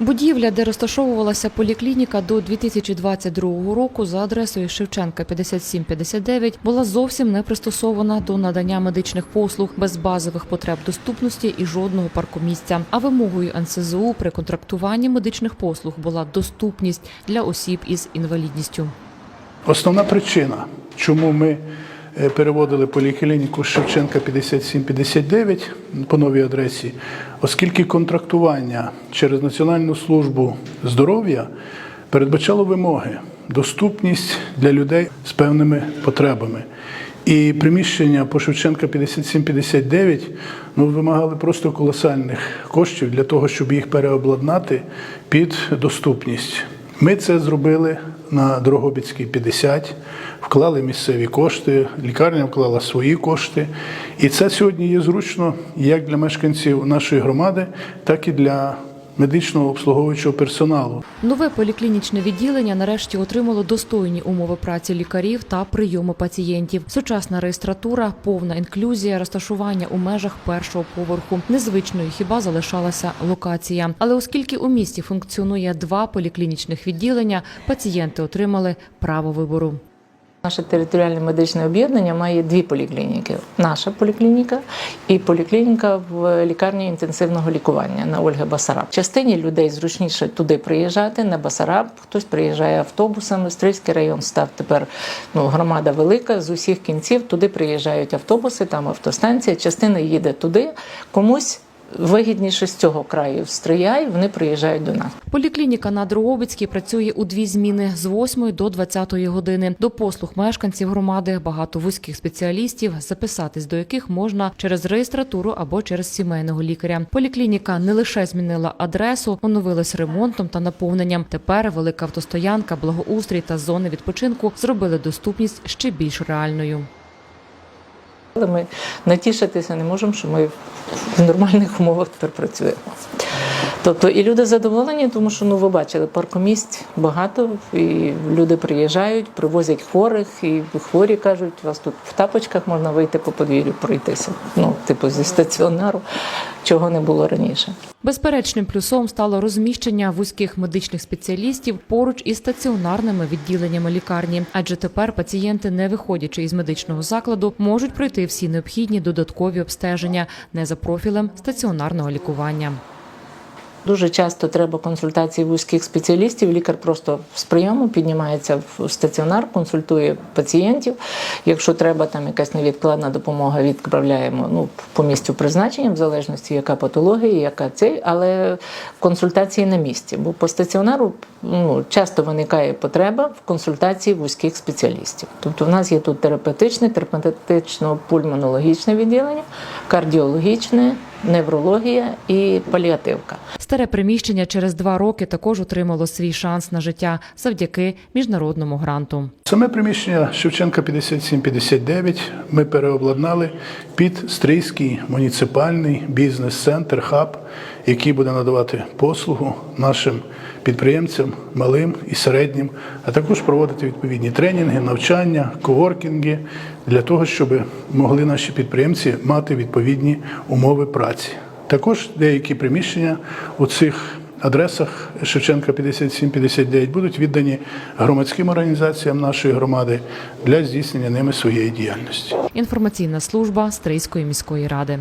Будівля, де розташовувалася поліклініка до 2022 року за адресою Шевченка 5759, була зовсім не пристосована до надання медичних послуг без базових потреб доступності і жодного паркомісця. А вимогою НСЗУ при контрактуванні медичних послуг була доступність для осіб із інвалідністю. Основна причина, чому ми переводили поліклініку Шевченка 5759 по новій адресі, оскільки контрактування через Національну службу здоров'я передбачало вимоги, доступність для людей з певними потребами. І приміщення по Шевченка 5759 ну, вимагали просто колосальних коштів для того, щоб їх переобладнати під доступність. Ми це зробили на Дрогобицькій 50, вклали місцеві кошти, лікарня вклала свої кошти. І це сьогодні є зручно як для мешканців нашої громади, так і для медичного обслуговуючого персоналу. Нове поліклінічне відділення нарешті отримало достойні умови праці лікарів та прийому пацієнтів. Сучасна реєстратура, повна інклюзія, розташування у межах першого поверху. Незвичною хіба залишалася локація. Але оскільки у місті функціонує два поліклінічних відділення, пацієнти отримали право вибору. Наше територіальне медичне об'єднання має дві поліклініки: наша поліклініка і поліклініка в лікарні інтенсивного лікування на Ольги Басараб. Частині людей зручніше туди приїжджати на Басараб. Хтось приїжджає автобусами. Стрийський район став тепер ну, громада велика з усіх кінців. Туди приїжджають автобуси, там автостанція. Частина їде туди, комусь. Вигідніше з цього краю Стрияй, вони приїжджають до нас. Поліклініка на Дрогобицькій працює у дві зміни з 8 до 20 години. До послуг мешканців громади багато вузьких спеціалістів, записатись до яких можна через реєстратуру або через сімейного лікаря. Поліклініка не лише змінила адресу, оновилась ремонтом та наповненням. Тепер велика автостоянка, благоустрій та зони відпочинку зробили доступність ще більш реальною. Але ми натішитися не можемо, що ми в нормальних умовах тепер працюємо. Тобто і люди задоволені, тому що ну ви бачили, паркомісць багато, і люди приїжджають, привозять хворих, і хворі кажуть, у вас тут в тапочках можна вийти по подвір'ю, пройтися. Ну, типу, зі стаціонару, чого не було раніше. Безперечним плюсом стало розміщення вузьких медичних спеціалістів поруч із стаціонарними відділеннями лікарні, адже тепер пацієнти, не виходячи із медичного закладу, можуть пройти всі необхідні додаткові обстеження не за профілем стаціонарного лікування. Дуже часто треба консультації вузьких спеціалістів. Лікар просто з прийому піднімається в стаціонар, консультує пацієнтів. Якщо треба там якась невідкладна допомога, відправляємо ну по місцю призначення, в залежності яка патологія, яка цей, але консультації на місці. Бо по стаціонару ну часто виникає потреба в консультації вузьких спеціалістів. Тобто, в нас є тут терапевтичне, терапевтично-пульмонологічне відділення, кардіологічне, неврологія і паліативка. Старе приміщення через два роки також отримало свій шанс на життя завдяки міжнародному гранту. Саме приміщення Шевченка 5759 ми переобладнали під Стрийський муніципальний бізнес-центр хаб, який буде надавати послугу нашим підприємцям, малим і середнім, а також проводити відповідні тренінги, навчання, коворкінги для того, щоб могли наші підприємці мати відповідні умови праці. Також деякі приміщення у цих адресах Шевченка 5759 будуть віддані громадським організаціям нашої громади для здійснення ними своєї діяльності. Інформаційна служба Стрийської міської ради.